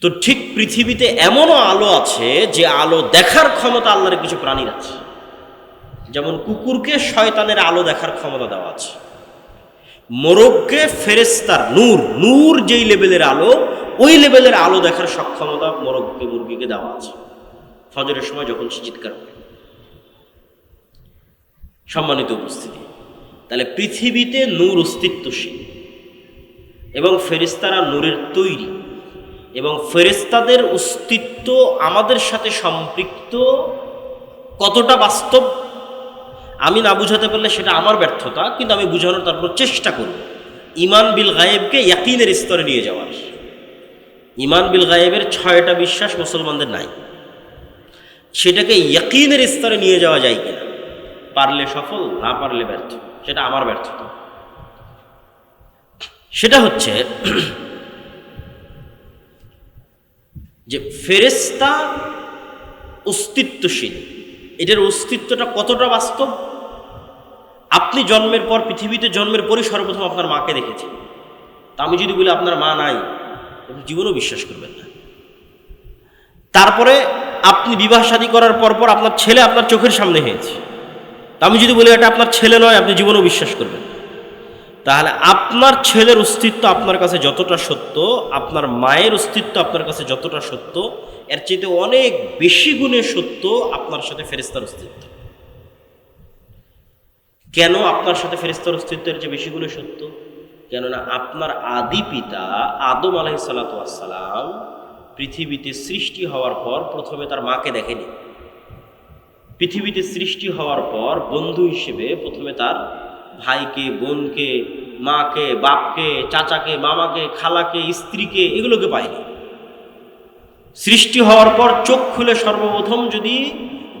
তো ঠিক পৃথিবীতে এমনও আলো আছে যে আলো দেখার ক্ষমতা আল্লাহর কিছু প্রাণীর আছে। যেমন কুকুরকে শয়তানের আলো দেখার ক্ষমতা দেওয়া আছে। মোরগকে ফেরেস্তার নূর নূর যেই লেভেলের আলো, ওই লেভেলের আলো দেখার সক্ষমতা মোরগকে, মুরগিকে দেওয়া আছে। ফজরের সময় যখন সে চিৎকার করে। সম্মানিত উপস্থিতি, তাহলে পৃথিবীতে নূর অস্তিত্বশীল এবং ফেরিস্তারা নূরের তৈরি। এবং ফেরেস্তাদের অস্তিত্ব আমাদের সাথে সম্পৃক্ত কতটা বাস্তব, আমি না বুঝাতে পারলে সেটা আমার ব্যর্থতা, কিন্তু আমি বুঝানোর তারপর চেষ্টা করব। ইমান বিল গায়েবকে ইয়াকিনের স্তরে নিয়ে যাওয়ার। ইমান বিল গায়েবের ছয়টা বিশ্বাস মুসলমানদের নাই। সেটাকে ইয়াকিনের স্তরে নিয়ে যাওয়া যায় কিনা, পারলে সফল, না পারলে ব্যর্থ, সেটা আমার ব্যর্থতা। সেটা হচ্ছে যে ফেরেস্তা অস্তিত্বশীল। এটার অস্তিত্বটা কতটা বাস্তব? আপনি জন্মের পর পৃথিবীতে জন্মের পরই সর্বপ্রথম আপনার মাকে দেখেছেন। তা আমি যদি বলি আপনার মা নাই, আপনি জীবনও বিশ্বাস করবেন না। তারপরে আপনি বিবাহ শাদী করার পর পর আপনার ছেলে আপনার চোখের সামনে হয়েছে। তা আমি যদি বলি এটা আপনার ছেলে নয়, আপনি জীবনও বিশ্বাস করবেন না। তাহলে আপনার ছেলের অস্তিত্ব আপনার কাছে যতটা সত্য, আপনার মায়ের অস্তিত্ব আপনার কাছে যতটা সত্য, এর চেয়ে অনেক বেশি গুণে সত্য আপনার সাথে ফেরেস্তার অস্তিত্ব। কেন আপনার সাথে ফেরেস্তার অস্তিত্বের চেয়ে বেশি গুণে সত্য? কেননা আপনার আদি পিতা আদম আলাহি সালাতাম পৃথিবীতে সৃষ্টি হওয়ার পর প্রথমে তার মাকে দেখেনি। পৃথিবীতে সৃষ্টি হওয়ার পর বন্ধু হিসেবে প্রথমে তার ভাইকে, বোনকে, মাকে, বাপকে, চাচাকে, মামাকে, খালাকে, স্ত্রীকে এগুলোকে পায়নি। সৃষ্টি হওয়ার পর চোখ খুলে সর্বপ্রথম যদি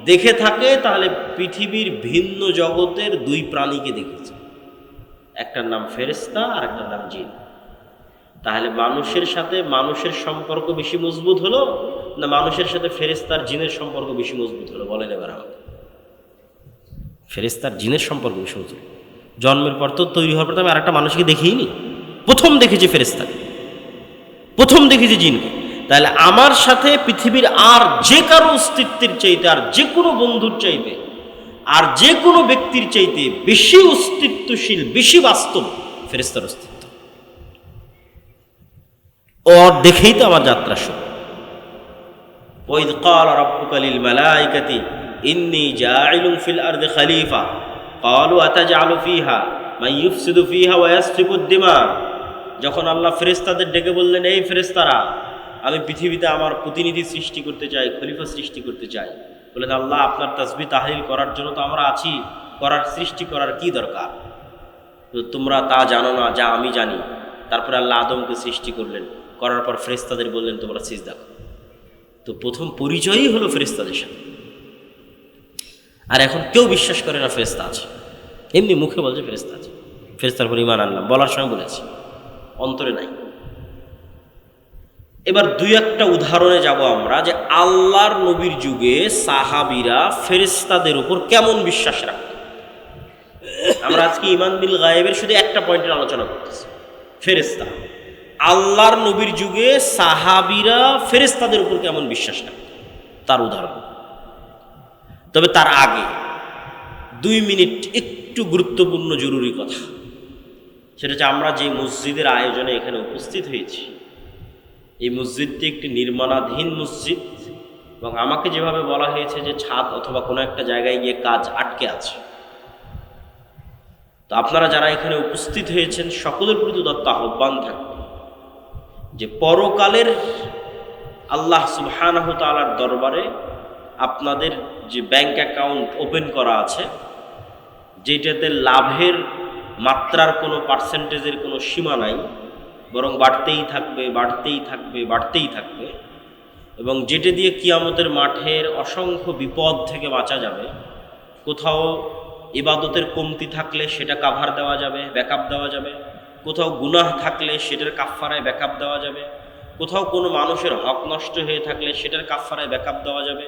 দেখে থাকে, তাহলে পৃথিবীর ভিন্ন জগতের দুই প্রাণীকে দেখেছে। একটার নাম ফেরেস্তা আর একটার নাম জিন। তাহলে মানুষের সাথে মানুষের সম্পর্ক বেশি মজবুত হলো, না মানুষের সাথে ফেরেস্তার জিনের সম্পর্ক বেশি মজবুত হলো? বলেন এবার আমাকে। ফেরেস্তার জিনের সম্পর্ক বেশি মজবুত। জন্মের পর তো তৈরি হওয়ার পর তো আমি আরেকটা মানুষকে দেখিনি প্রথম দেখেছি ফেরেস্তাকে প্রথম দেখেছি জিনকে তাহলে আমার সাথে পৃথিবীর আর যে কারো অস্তিত্বের চাইতে আর যে কোনো বন্ধুর চাইতে আর যে কোনো ব্যক্তির চাইতে বেশি অস্তিত্বশীল বেশি বাস্তব ফেরেস্তার অস্তিত্ব ওর দেখেই তো আমার যাত্রা শুরু وإذ قال ربك للملائكة إني جاعل في الأرض خليفة কলু আতাজ আলু ফিহা মাইফসিদু ফিহা ওয়াসফিকুদ্দিমা যখন আল্লাহ ফেরেস্তাদের ডেকে বললেন, এই ফেরেস্তারা আমি পৃথিবীতে আমার প্রতিনিধি সৃষ্টি করতে চাই, খলিফা সৃষ্টি করতে চাই। বলেন, আল্লাহ, আপনার তাসবি তাহলিল করার জন্য তো আমরা আছি। করার, সৃষ্টি করার কি দরকার? তোমরা তা জানো না, যা আমি জানি। তারপরে আল্লাহ আদমকে সৃষ্টি করলেন। করার পর ফেরেস্তাদের বললেন, তোমরা সিজ দেখো তো প্রথম পরিচয়ই হলো ফেরিস্তাদের সাথে। আর এখন কেউ বিশ্বাস করে না ফেরেস্তা আছে। এমনি মুখে বলছে ফেরেস্তা আছে। ফেরেস্তার পর ইমান আনলাম, বলার সময় বলেছি। অন্তরে নাই। এবার দুই একটা উদাহরণে যাব আমরা যে আল্লাহর নবীর যুগে সাহাবিরা ফেরেস্তাদের উপর কেমন বিশ্বাস রাখত। আমরা আজকে ইমান বিল গায়েবের শুধু একটা পয়েন্টের আলোচনা করতেছি। ফেরেস্তা আল্লাহর নবীর যুগে সাহাবিরা ফেরেস্তাদের উপর কেমন বিশ্বাস রাখত। তার উদাহরণ। তবে তার আগে দুই মিনিট একটু গুরুত্বপূর্ণ জরুরি কথা। সেটা হচ্ছে আমরা যে মসজিদের আয়োজনে এখানে উপস্থিত হয়েছি, এই মসজিদটি একটি নির্মাণাধীন মসজিদ এবং আমাকে যেভাবে বলা হয়েছে যে ছাদ অথবা কোনো একটা জায়গায় গিয়ে কাজ আটকে আছে। তো আপনারা যারা এখানে উপস্থিত হয়েছেন, সকলের প্রতি দত্ত আহ্বান থাকবে যে পরকালের আল্লাহ সুবহানাহু দরবারে আপনাদের যে ব্যাংক অ্যাকাউন্ট ওপেন করা আছে, যেটাতে লাভের মাত্রার কোনো পার্সেন্টেজের কোনো সীমা নাই, বরং বাড়তেই থাকবে বাড়তেই থাকবে বাড়তেই থাকবে, এবং যেটা দিয়ে কিয়ামতের মাঠের অসংখ্য বিপদ থেকে বাঁচা যাবে, কোথাও ইবাদতের কমতি থাকলে সেটা কাভার দেওয়া যাবে ব্যাকআপ দেওয়া যাবে, কোথাও গুনাহ থাকলে সেটার কাফফারায় ব্যাকআপ দেওয়া যাবে, কোথাও কোনো মানুষের হক নষ্ট হয়ে থাকলে সেটার কাফফারায় ব্যাকআপ দেওয়া যাবে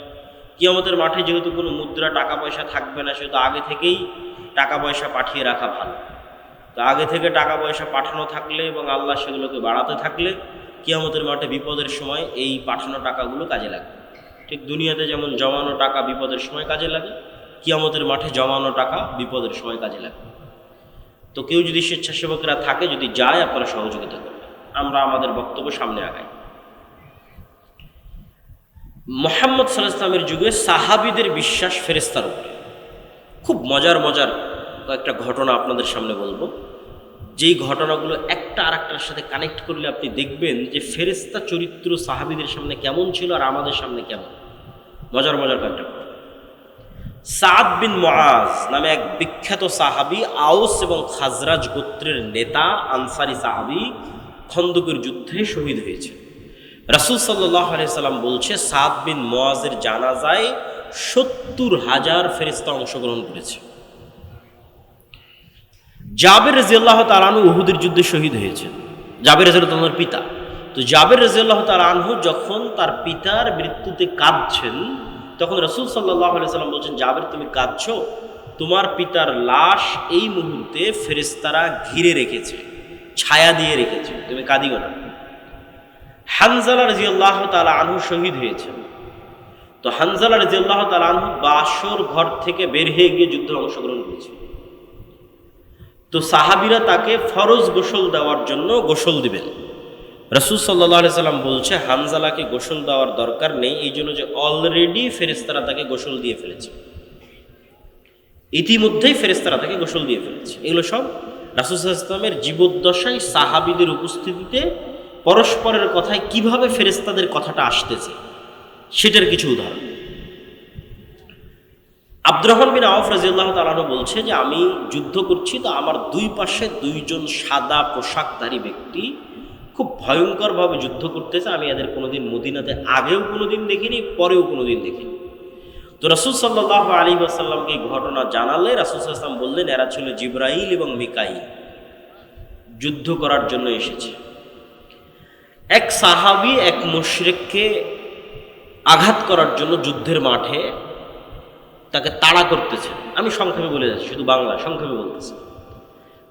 কিয়ামতের মাঠে যেহেতু কোনো মুদ্রা টাকা পয়সা থাকবে না, সেহেতু আগে থেকেই টাকা পয়সা পাঠিয়ে রাখা ভালো। তো আগে থেকে টাকা পয়সা পাঠানো থাকলে এবং আল্লাহ সেগুলোকে বাড়াতে থাকলে কিয়ামতের মাঠে বিপদের সময় এই পাঠানো টাকাগুলো কাজে লাগবে। ঠিক দুনিয়াতে যেমন জমানো টাকা বিপদের সময় কাজে লাগে, কিয়ামতের মাঠে জমানো টাকা বিপদের সময় কাজে লাগে তো কেউ যদি স্বেচ্ছাসেবকরা থাকে, যদি যায়, আপনারা সহযোগিতা করবেন। আমরা আমাদের বক্তব্য সামনে আগাই। মোহাম্মদ সাল্লাহ ইসলামের যুগে সাহাবিদের বিশ্বাস ফেরেস্তার উপরে। খুব মজার মজার কয়েকটা ঘটনা আপনাদের সামনে বলব। যেই ঘটনাগুলো একটা আর একটার সাথে কানেক্ট করলে আপনি দেখবেন যে ফেরেস্তা চরিত্র সাহাবিদের সামনে কেমন ছিল আর আমাদের সামনে কেমন। মজার মজার কয়েকটা। সাদ বিন মুআজ নামে এক বিখ্যাত সাহাবি, আউস এবং খাজরাজ গোত্রের নেতা, আনসারি সাহাবি খন্দকের যুদ্ধে শহীদ হয়েছে রাসুল সাল্লাহ সাল্লাম বলছে, সাদ বিন মোয়াজের জানাজায় সত্তর হাজার ফেরিস্তা অংশগ্রহণ করেছে। জাবের রাজিয়াল্লাহ তালানু উহুদের যুদ্ধে শহীদ হয়েছেন জাবের রাজিয়াল্লাহ পিতা। তো জাবের রাজিয়াল্লাহ তালানহু যখন তার পিতার মৃত্যুতে কাঁদছেন, তখন রসুল সাল্লাহ সাল্লাম বলছেন, জাবের, তুমি কাঁদছো? তোমার পিতার লাশ এই মুহূর্তে ফেরেস্তারা ঘিরে রেখেছে, ছায়া দিয়ে রেখেছে। তুমি কাঁদিও না। হানজালা রাজিয়াল্লাহ তালা আনহু শহীদ হয়েছেন। তো হানজালা রাজিয়াল্লাহ তালা আনহু বাসর ঘর থেকে বের হয়ে গিয়ে যুদ্ধে অংশগ্রহণ করেছে। তো সাহাবিরা তাকে ফরজ গোসল দেওয়ার জন্য গোসল দিবেন। রসুল সাল্লাহ সাল্লাম বলছে, হানজালাকে গোসল দেওয়ার দরকার নেই, এই জন্য যে অলরেডি ফেরেস্তারা তাকে গোসল দিয়ে ফেলেছে। ইতিমধ্যেই ফেরেস্তারা তাকে গোসল দিয়ে ফেলেছে। এগুলো সব রাসুল ইসলামের জীবদ্দশায় সাহাবিদের উপস্থিতিতে পরস্পরের কথায় কীভাবে ফেরেস্তাদের কথাটা আসতেছে, সেটার কিছু উদাহরণ। আব্দুর রহমান বিন আউফ রাজিউল্লাহ তালানো বলছে যে, আমি যুদ্ধ করছি তো আমার দুই পাশে দুইজন সাদা পোশাকধারী ব্যক্তি খুব ভয়ঙ্করভাবে যুদ্ধ করতেছে, আমি এদের কোনোদিন মদিনাতে আগেও কোনোদিন দেখিনি, পরেও কোনোদিন দেখিনি। তো রাসুল সাল্লাহ আলী আসাল্লামকে এই ঘটনা জানালে রাসুল সাল্লাম বললেন, এরা ছিল জিব্রাইল এবং মিকাইল। যুদ্ধ করার জন্য এসেছে। এক সাহাবি, এক মুশরেককে আঘাত করার জন্য যুদ্ধের মাঠে তাকে তাড়া করতেছেন। আমি সংক্ষেপে বলে যাচ্ছি, শুধু বাংলা, সংক্ষেপে বলতেছি।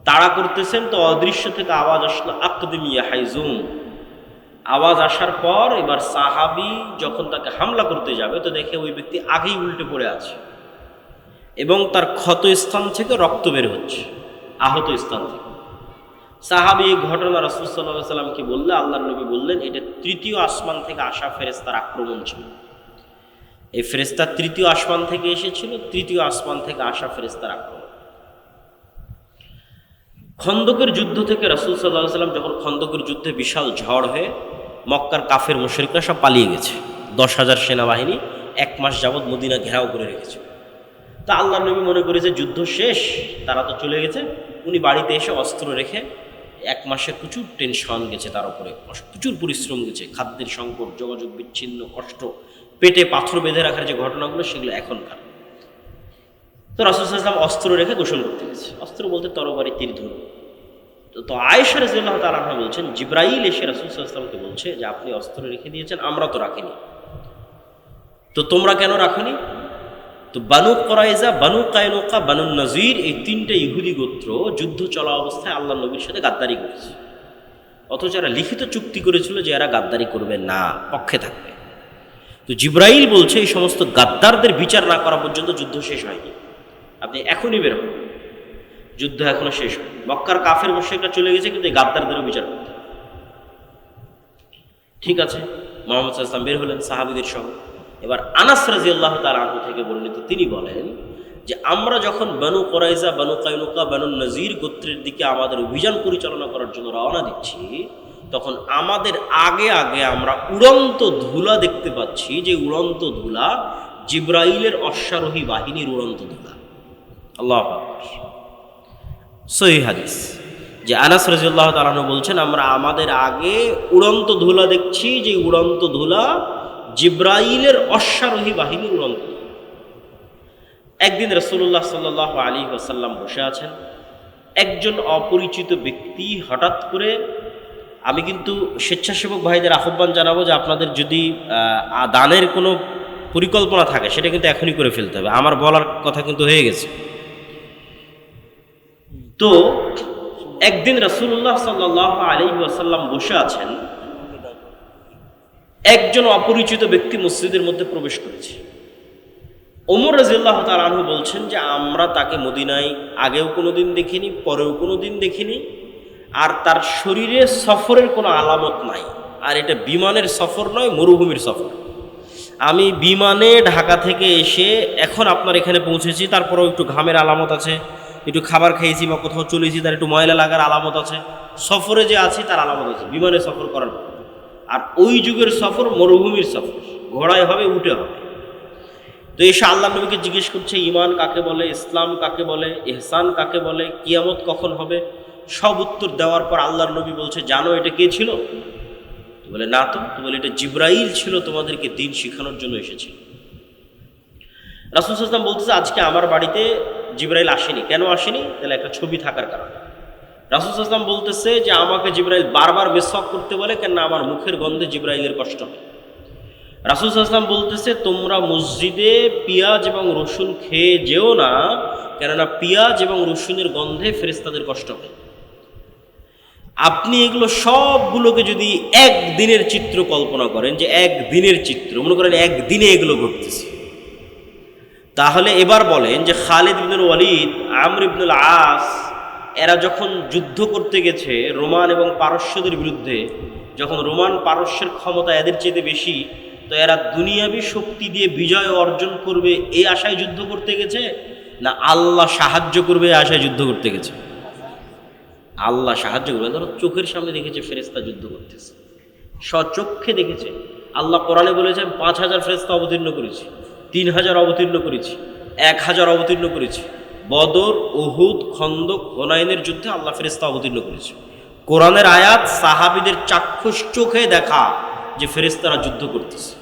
তাড়া করতেছেন তো অদৃশ্য থেকে আওয়াজ আসলো, আকদিমিয়া হাইজুম। আওয়াজ আসার পর এবার সাহাবি যখন তাকে হামলা করতে যাবে, তো দেখে ওই ব্যক্তি আগেই উল্টে পড়ে আছে এবং তার ক্ষত স্থান থেকে রক্ত বের হচ্ছে, আহত স্থান থেকে। সাহাবি ঘটনা রাসুল সাল্লাহ সাল্লামকে বললে আল্লাহ নবী বললেন, এটা তৃতীয় আসমান থেকে আসা ফেরেস্তার আক্রমণ ছিল। এই ফেরেস্তা তৃতীয় আসমান থেকে এসেছিল, তৃতীয় আসমান থেকে আসা ফেরেস্তার আক্রমণ। খন্দকের যুদ্ধ থেকে রাসুল সাল্লাহ সাল্লাম যখন খন্দকের যুদ্ধে বিশাল ঝড় হয়ে মক্কার কাফের মুশরিকরা সব পালিয়ে গেছে, দশ হাজার সেনাবাহিনী এক মাস যাবৎ মদিনা ঘেরাও করে রেখেছে। তা আল্লাহ নবী মনে করে যে যুদ্ধ শেষ, তারা তো চলে গেছে, উনি বাড়িতে এসে অস্ত্র রেখে এক মাসে প্রচুর টেনশন গেছে তার উপরে, প্রচুর পরিশ্রম গেছে, খাদ্যের সংকট, যোগাযোগ বিচ্ছিন্ন, কষ্ট, পেটে পাথর বেঁধে রাখার যে ঘটনাগুলো সেগুলো এখনকার। তো রাসুলাম অস্ত্র রেখে গোসল করতে গেছে। অস্ত্র বলতে তরবারি, তীর ধরু। তো আয়েশা রাজিউল্লাহ তালা বলছেন, জিব্রাইল এসে রাসুলসাল্লামকে বলছে যে, আপনি অস্ত্র রেখে দিয়েছেন, আমরা তো রাখিনি। তো তোমরা কেন রাখনি? তো বানু করাইজা বানু কায়নকা, বানু নজির এই তিনটে ইহুদি গোত্র যুদ্ধ চলা অবস্থায় আল্লাহ নবীর সাথে গাদ্দারি করেছে। অথচ এরা লিখিত চুক্তি করেছিল যে এরা গাদ্দারি করবে না, পক্ষে থাকবে। তো জিব্রাইল বলছে, এই সমস্ত গাদ্দারদের বিচার না করা পর্যন্ত যুদ্ধ শেষ হয়নি। আপনি এখনই বের হন। যুদ্ধ এখনও শেষ হয় মক্কার কাফের মুশ্রিকরা চলে গেছে, কিন্তু এই গাদ্দারদেরও বিচার করতে ঠিক আছে, মোহাম্মদ সাল্লাম বের হলেন সাহাবিদের সঙ্গে। এবার আনাস রাজি আল্লাহ তার আনহু থেকে বর্ণিত তিনি বলেন যে, আমরা যখন বানু করাইজা বানু কাইনুকা, বানু নজির গোত্রের দিকে আমাদের অভিযান পরিচালনা করার জন্য রওনা দিচ্ছি, তখন আমাদের আগে আগে আমরা উড়ন্ত ধুলা দেখতে পাচ্ছি যে, উড়ন্ত ধুলা জিব্রাইলের অশ্বারোহী বাহিনীর উড়ন্ত ধুলা। আল্লাহ সহি হাদিস যে, আনাস রাজিউল্লাহ তালানু বলছেন, আমরা আমাদের আগে উড়ন্ত ধুলা দেখছি যে, উড়ন্ত ধুলা জিব্রাইলের অশ্বারোহী বাহিনীর উড়ন্ত। একদিন রসুল্লাহ সাল্লাহ আলী ওসাল্লাম বসে আছেন। একজন অপরিচিত ব্যক্তি হঠাৎ করে, আমি কিন্তু স্বেচ্ছাসেবক ভাইদের আহ্বান জানাব যে আপনাদের যদি দানের কোনো পরিকল্পনা থাকে, সেটা কিন্তু এখনই করে ফেলতে হবে। আমার বলার কথা কিন্তু হয়ে গেছে। তো, একদিন রসুল্লাহ সাল্লাহ আলী ওয়াসাল্লাম বসে আছেন। একজন অপরিচিত ব্যক্তি মসজিদের মধ্যে প্রবেশ করেছে। ওমর রাজিল্লাহ তালাহু বলছেন যে, আমরা তাকে মদিনায় আগেও কোনো দিন দেখিনি, পরেও কোনো দিন দেখিনি। আর তার শরীরে সফরের কোনো আলামত নাই। আর এটা বিমানের সফর নয়, মরুভূমির সফর। আমি বিমানে ঢাকা থেকে এসে এখন আপনার এখানে পৌঁছেছি, তারপরেও একটু ঘামের আলামত আছে, একটু খাবার খেয়েছি বা কোথাও চলেছি, তার একটু ময়লা লাগার আলামত আছে। সফরে যে আছি, তার আলামত আছে। বিমানে সফর করার পর। আর ওই যুগের সফর মরুভূমির সফর। ঘোড়ায় হবে, উঠে হবে। তো এসে আল্লাহ নবীকে জিজ্ঞেস করছে ইমান কাকে বলে, ইসলাম কাকে বলে এহসান কাকে বলে, কিয়ামত কখন হবে? সব উত্তর দেওয়ার পর আল্লাহর নবী বলছে, জানো এটা কে ছিল? বলে, না তো। বলে, এটা জিব্রাইল ছিল, তোমাদেরকে দিন শেখানোর জন্য এসেছিল রাসুল সাল্লাম বলতেছে, আজকে আমার বাড়িতে জিব্রাইল আসেনি। কেন আসেনি? তাহলে একটা ছবি থাকার কারণে। রাসুল ইসলাম বলতেছে যে, আমাকে জিব্রাইল বারবার বেশক করতে বলে কেন আমার মুখের গন্ধে জিব্রাইলের কষ্ট হয়। রাসুল ইসলাম বলতেছে, তোমরা মসজিদে পেঁয়াজ এবং রসুন খেয়ে যেও না, কেননা পেঁয়াজ এবং রসুনের গন্ধে ফেরেস্তাদের কষ্ট হয়। আপনি এগুলো সবগুলোকে যদি একদিনের চিত্র কল্পনা করেন, যে একদিনের চিত্র, মনে করেন একদিনে এগুলো ঘটতেছে, তাহলে এবার বলেন যে, খালিদ ইবনুল ওয়ালিদ, আমর ইবনুল আস এরা যখন যুদ্ধ করতে গেছে রোমান এবং পারস্যদের বিরুদ্ধে, যখন রোমান পারস্যের ক্ষমতা এদের চেয়ে বেশি, তো এরা দুনিয়াবি শক্তি দিয়ে বিজয় অর্জন করবে এই আশায় যুদ্ধ করতে গেছে, না আল্লাহ সাহায্য করবে এই আশায় যুদ্ধ করতে গেছে? আল্লাহ সাহায্য করবে। ধরো চোখের সামনে দেখেছে ফেরেস্তা যুদ্ধ করতেছে। স্বচক্ষে দেখেছে। আল্লাহ কোরআনে বলেছে, আমি পাঁচ হাজার ফেরেস্তা অবতীর্ণ করেছি, তিন হাজার অবতীর্ণ করেছি, এক হাজার অবতীর্ণ করেছি। বদর, উহুদ, খন্দক, হোনাইনের যুদ্ধে আল্লাহ ফেরেস্তা অবতীর্ণ করেছে। কোরআনের আয়াত সাহাবিদের চাক্ষুষ চোখে দেখা যে ফেরেস্তারা যুদ্ধ করতেছে।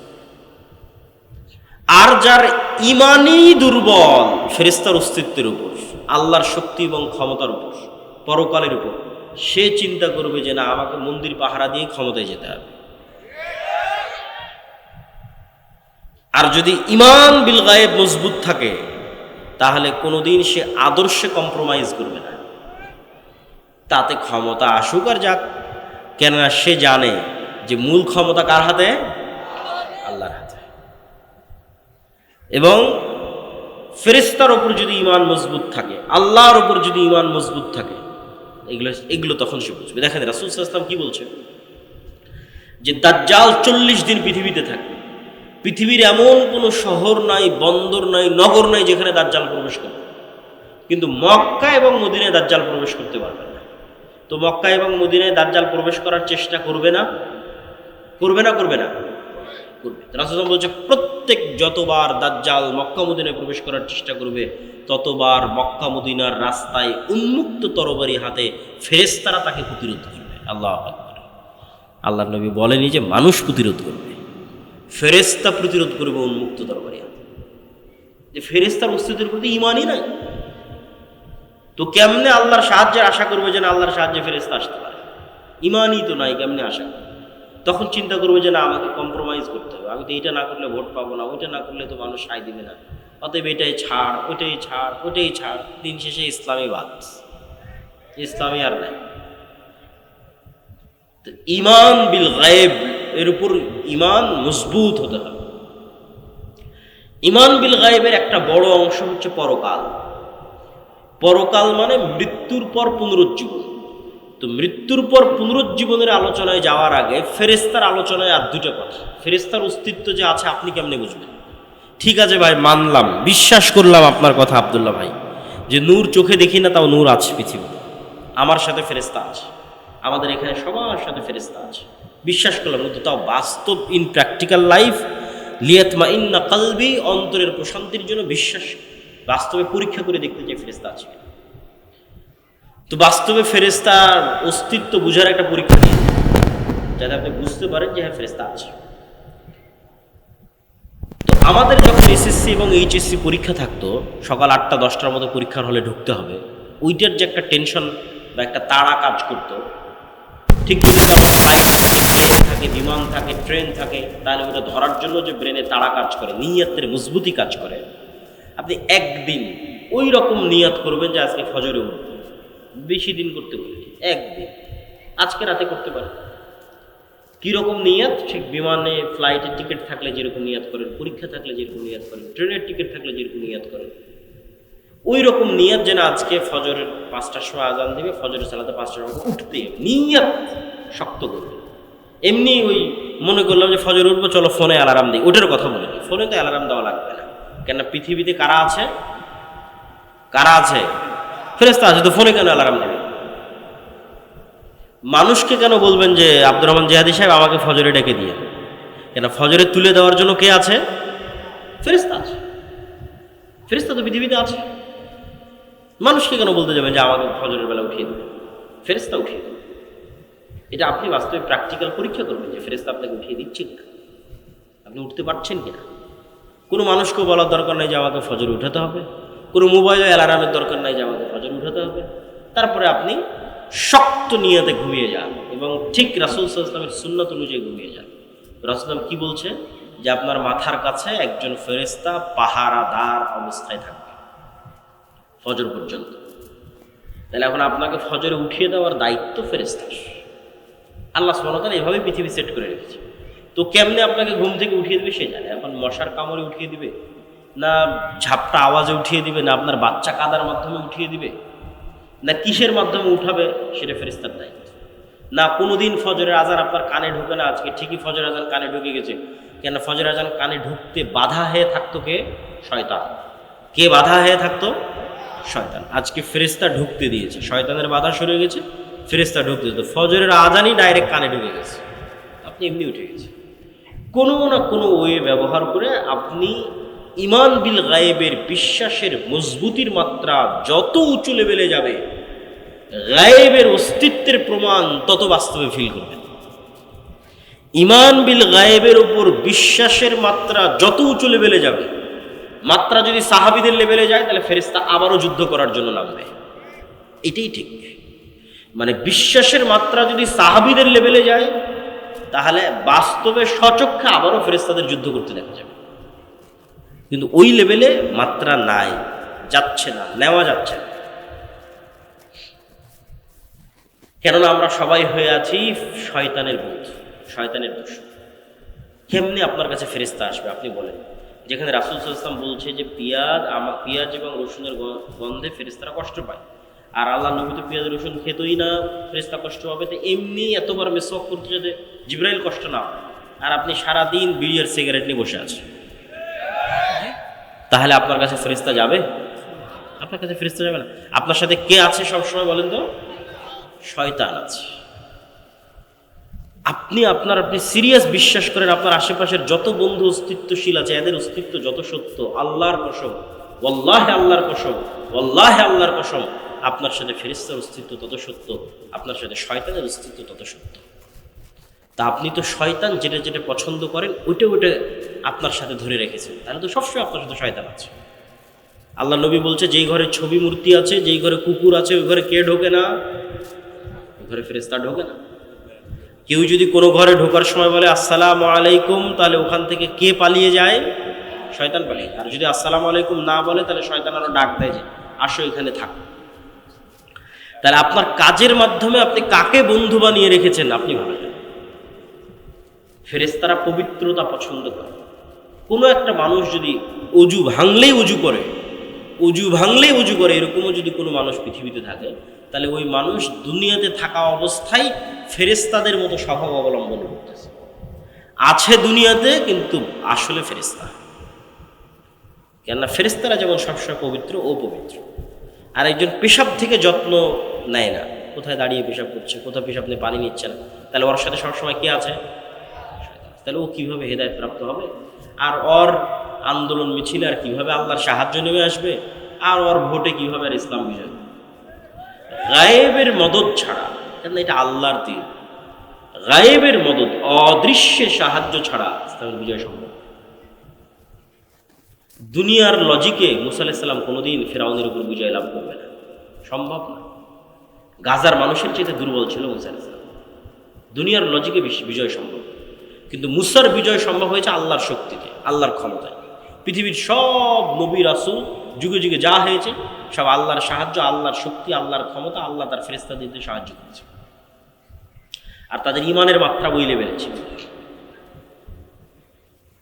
আর যার ইমানই দুর্বল ফেরেস্তার অস্তিত্বের উপর, আল্লাহর শক্তি এবং ক্ষমতার উপর, পরকালের উপর, সে চিন্তা করবে যে না, আমাকে মন্দির পাহারা দিয়ে ক্ষমতায় যেতে হবে। আর যদি ইমান বিল গায়েব মজবুত থাকে তাহলে কোনোদিন সে আদর্শে কম্প্রোমাইজ করবে না। তাতে ক্ষমতা আসুক আর যাক, কেননা সে জানে যে মূল ক্ষমতা কার হাতে? আল্লাহর হাতে। এবং ফেরেস্তার ওপর যদি ইমান মজবুত থাকে, আল্লাহর ওপর যদি ইমান মজবুত থাকে, এগুলো এগুলো তখন সে বুঝবে। দেখেন রাসুল ইসলাম কি বলছে যে দাজ্জাল চল্লিশ দিন পৃথিবীতে থাকবে। পৃথিবীর এমন কোনো শহর নাই, বন্দর নাই, নগর নাই যেখানে দাজ্জাল প্রবেশ করবে। কিন্তু মক্কা এবং মদিনায় দাজ্জাল প্রবেশ করতে পারবে না। তো মক্কা এবং মদিনায় দাজ্জাল প্রবেশ করার চেষ্টা করবে না? করবে না করবে না? করবে। রাসুল বলছে, প্রত্যেক যতবার দাজ্জাল মক্কা মদিনায় প্রবেশ করার চেষ্টা করবে, ততবার মক্কা মদিনার রাস্তায় উন্মুক্ত তরবারি হাতে ফেরেস্তারা তাকে প্রতিরোধ করবে। আল্লাহ আল্লাহ নবী বলেনি যে, মানুষ প্রতিরোধ করবে। ফেরেস্তা প্রতিরোধ করবে উন্মুক্ত তরবারি হাতে যে ফেরেস্তার অস্তিত্বের প্রতি ইমানই নাই। তো কেমনে আল্লাহর সাহায্যের আশা করবে যেন আল্লাহর সাহায্যে ফেরেস্তা আসতে পারে? ইমানই তো নাই, কেমনে আশা তখন চিন্তা করবে যে না, আমাকে কম্প্রোমাইজ করতে হবে। আমি তো এটা না করলে ভোট পাবো না, ওইটা না করলে তো মানুষ সায় দিবে না। অতএব এটাই ছাড়, ওইটাই ছাড় ওইটাই ছাড়। দিন শেষে ইসলামী বাদ। ইসলামী আর নাই। ইমান বিল গায়েব এর উপর ইমান মজবুত হতে হবে। ইমান বিল গায়েবের একটা বড় অংশ হচ্ছে পরকাল। পরকাল মানে মৃত্যুর পর পুনরুজ্জীবন। তো মৃত্যুর পর পুনরুজ্জীবনের আলোচনায় যাওয়ার আগে ফেরেস্তার আলোচনায় আর দুটো কথা। ফেরেস্তার অস্তিত্ব যে আছে আপনি কেমনে বুঝবেন? ঠিক আছে ভাই, মানলাম। বিশ্বাস করলাম আপনার কথা আবদুল্লাহ ভাই। যে নূর চোখে দেখি না, তাও নূর আছে পৃথিবী আমার সাথে ফেরেস্তা আছে। আমাদের এখানে সবার সাথে ফেরেস্তা আছে। বিশ্বাস করলাম, কিন্তু তাও বাস্তব ইন প্র্যাকটিক্যাল লাইফ লিয়াতমা ইন্না কালবি অন্তরের প্রশান্তির জন্য বিশ্বাস, বাস্তবে পরীক্ষা করে দেখতে চাই ফেরেস্তা আছে। তো বাস্তবে ফেরেস্তার অস্তিত্ব বোঝার একটা পরীক্ষা যাতে আপনি বুঝতে পারেন যে হ্যাঁ ফেরেস্তা আছে। তো আমাদের যখন এসএসসি এবং এইচএসসি পরীক্ষা থাকতো, সকাল আটটা, দশটার মতো পরীক্ষার হলে ঢুকতে হবে, ওইটার যে একটা টেনশন বা একটা তাড়া কাজ করতো ঠিক ফ্লাইট থাকে প্লেন থাকে, বিমান থাকে ট্রেন থাকে, তাহলে ওটা ধরার জন্য যে ব্রেনে তাড়া কাজ করে, নিয়াতের মজবুতি কাজ করে। আপনি একদিন ওই রকম নিয়াত করবেন যে আজকে ফজরে উঠব। বেশি দিন করতে বলি একদিন। আজকে রাতে করতে পারেন। কীরকম নিয়াত? ঠিক বিমানে ফ্লাইটের টিকিট থাকলে যেরকম নিয়াত করেন, পরীক্ষা থাকলে যেরকম নিয়াত করেন ট্রেনের টিকিট থাকলে যেরকম নিয়াত করেন। ওই রকম নিয়াত যেন আজকে ফজরের পাঁচটার সময় আজান দিবে, ফজরের সালাতে পাঁচটার সময় উঠতে। নিয়াত শক্ত করবে। এমনি ওই মনে করলাম যে ফজর উঠবো, চলো ফোনে অ্যালার্ম দিই। ওটার কথা বলি ফোনে তো অ্যালার্ম দেওয়া লাগবে না। কেন পৃথিবীতে কারা আছে? কারা আছে? ফেরেস্তা আছে, তো ফোনে কেন অ্যালার্ম দেবে? মানুষকে কেন বলবেন যে, আব্দুর রহমান জিহাদি সাহেব, আমাকে ফজরে ডেকে দিয়ে কেন ফজরে তুলে দেওয়ার জন্য কে আছে? ফেরেস্তা আছে। ফেরেস্তা তো পৃথিবীতে আছে। মানুষকে কেন বলতে যাবেন যে আমাকে ফজরের বেলা উঠিয়ে দেবে? ফেরেস্তা উঠিয়ে দেবে। এটা আপনি বাস্তবে প্র্যাকটিক্যাল পরীক্ষা করবেন যে ফেরেস্তা আপনাকে উঠিয়ে দিচ্ছে কিনা। আপনি উঠতে পারছেন কিনা? কোনো মানুষকেও বলার দরকার নেই যে আমাকে ফজর উঠাতে হবে। কোনো মোবাইলে অ্যালার্মের দরকার নাই যে আমাকে ফজর উঠাতে হবে। তারপরে আপনি শক্ত নিয়তে ঘুমিয়ে যান এবং ঠিক রাসুল সাল্লামের সুন্নত অনুযায়ী ঘুমিয়ে যান। রাসুলাম কি বলছে যে আপনার মাথার কাছে একজন ফেরেস্তা পাহারাদার অবস্থায় থাকবে। ফজর পর্যন্ত। তাহলে এখন আপনাকে ফজরে উঠিয়ে দেওয়ার দায়িত্ব ফেরেস্তার আল্লাহ সুবহানাহু এভাবে পৃথিবী সেট করে রেখেছে। তো কেমনে আপনাকে ঘুম থেকে উঠিয়ে দিবে সে জানে। এখন মশার কামড়ে উঠিয়ে দিবে, না ঝাপটা আওয়াজে উঠিয়ে দিবে, না আপনার বাচ্চা কাদার মাধ্যমে উঠিয়ে দিবে, না কিসের মাধ্যমে উঠাবে সেটা ফেরেস্তার দায়িত্ব। না কোনোদিন ফজরের আজান আপনার কানে ঢুকে না, আজকে ঠিকই ফজর আজান কানে ঢুকে গেছে। কেন ফজর আজান কানে ঢুকতে বাধা হয়ে থাকতো কে? শয়তান। কে বাধা হয়ে থাকতো? শয়তান। আজকে ফেরেস্তা ঢুকতে দিয়েছে। শয়তানের বাধা সরে গেছে ফেরেস্তা ঢুকতে দিত ফজরের আজানই ডাইরেক্ট কানে ঢুকে গেছে। আপনি এমনি উঠে গেছে কোনো না কোনো ওয়ে ব্যবহার করে আপনি ইমান বিল গায়েবের বিশ্বাসের মজবুতির মাত্রা যত উঁচু লেভেলে যাবে, গায়েবের অস্তিত্বের প্রমাণ তত বাস্তবে ফিল করবেন। ইমান বিল গায়েবের উপর বিশ্বাসের মাত্রা যত উঁচু লেভেলে যাবে মাত্রা যদি সাহাবিদের লেভেলে যায়, তাহলে ফেরেস্তা আবারও যুদ্ধ করার জন্য নামবে এটাই ঠিক। মানে বিশ্বাসের মাত্রা যদি সাহাবিদের লেভেলে যায়, তাহলে বাস্তবে সচক্ষে আবারও ফেরেস্তাদের যুদ্ধ করতে দেখা যাবে। কিন্তু ওই লেভেলে মাত্রা নাই, যাচ্ছে না, নেওয়া যাচ্ছে না। কেননা আমরা সবাই হয়ে আছি শয়তানের বন্ধু শয়তানের দোষ কেমনি আপনার কাছে ফেরিস্তা আসবে, আপনি বলেন। যেখানে রাসুল সাল্লাম বলছে যে পেঁয়াজ আমার পেঁয়াজ এবং রসুনের গন্ধে ফেরিস্তারা কষ্ট পায়। আর আল্লাহ নবী তো পেঁয়াজ, রসুন খেতই না ফেরিস্তা কষ্ট হবে তো এমনি এতবার মেসওয়াক করতে যাতে জিব্রাইল কষ্ট না। আর আপনি সারাদিন বিড়িয়ার সিগারেট নিয়ে বসে আছেন। তাহলে আপনার কাছে ফেরিস্তা যাবে? আপনার কাছে ফেরিস্তা যাবে না। আপনার সাথে কে আছে সবসময় বলেন তো? শয়তান আছে। আপনি আপনার, আপনি সিরিয়াস বিশ্বাস করেন আপনার আশেপাশের যত বন্ধু অস্তিত্বশীল আছে, এদের অস্তিত্ব যত সত্য, আল্লাহর কসম ওল্লাহে আল্লাহর কসম ওল্লাহে আল্লাহর কসম, আপনার সাথে ফেরিস্তার অস্তিত্ব তত সত্য, আপনার সাথে শয়তানের অস্তিত্ব তত সত্য। তা আপনি তো শয়তান যেটা যেটা পছন্দ করেন, ওইটা ওইটা আপনার সাথে ধরে রেখেছেন। তাহলে তো সবসময় আপনার সাথে শয়তান আছে। আল্লাহ নবী বলছে, যেই ঘরে ছবি মূর্তি আছে, যেই ঘরে কুকুর আছে, ওই ঘরে কে ঢোকে না? ওই ঘরে ফেরেস্তা ঢোকে না। কেউ যদি কোনো ঘরে ঢোকার সময় বলে, আসসালাম আলাইকুম তাহলে ওখান থেকে কে পালিয়ে যায়? শয়তান পালিয়ে আর যদি আসসালামু আলাইকুম না বলে, তাহলে শয়তান আরও ডাক দেয় যে, আসো এখানে থাকো। তাহলে আপনার কাজের মাধ্যমে আপনি কাকে বন্ধু বানিয়ে রেখেছেন, আপনি ভাবেন? ফেরেস্তারা পবিত্রতা পছন্দ করে। কোনো একটা মানুষ যদি অজু ভাঙলেই অজু করে অজু ভাঙলেই অজু করে, এরকমও যদি কোনো মানুষ পৃথিবীতে থাকে, তাহলে ওই মানুষ দুনিয়াতে থাকা অবস্থায় ফেরেস্তাদের মতো স্বভাব অবলম্বন করতেছে। আছে দুনিয়াতে, কিন্তু আসলে ফেরেস্তা কেননা ফেরেস্তারা যেমন সবসময় পবিত্র ও পবিত্র। আর একজন পেশাব থেকে যত্ন নেয় না। কোথায় দাঁড়িয়ে পেশাব করছে, কোথায় পেশাব নিয়ে পানি নিচ্ছে না। তাহলে ওর সাথে সবসময় কে আছে? তাহলে ও কীভাবে হেদায়ত প্রাপ্ত হবে? আর ওর আন্দোলন মিছিলে আর কীভাবে আল্লাহর সাহায্য নেমে আসবে? আর ওর ভোটে কীভাবে আর ইসলাম বিজয়? গায়েবের মদত ছাড়া কেন এটা আল্লাহর দিন? গায়েবের মদত, অদৃশ্যের সাহায্য ছাড়া ইসলামের বিজয় সম্ভব। দুনিয়ার লজিকে মুসা আলাইসাল্লাম কোনোদিন ফেরাউনের উপর বিজয় লাভ করবে না। সম্ভব না। গাজার মানুষের চেয়ে দুর্বল ছিল মুসা আলাইসাল্লাম দুনিয়ার লজিকে বিজয় সম্ভব। কিন্তু মুসার বিজয় সম্ভব হয়েছে আল্লাহর শক্তিতে, আল্লাহর ক্ষমতায়। পৃথিবীর সব নবী রাসুল যুগে যুগে যা হয়েছে, সব আল্লাহর সাহায্য, আল্লাহর শক্তি, আল্লাহর ক্ষমতা, আল্লাহ তার ফেরেস্তা দিতে সাহায্য করেছে। আর তাদের ইমানের মাত্রা বই লেভেল ছিল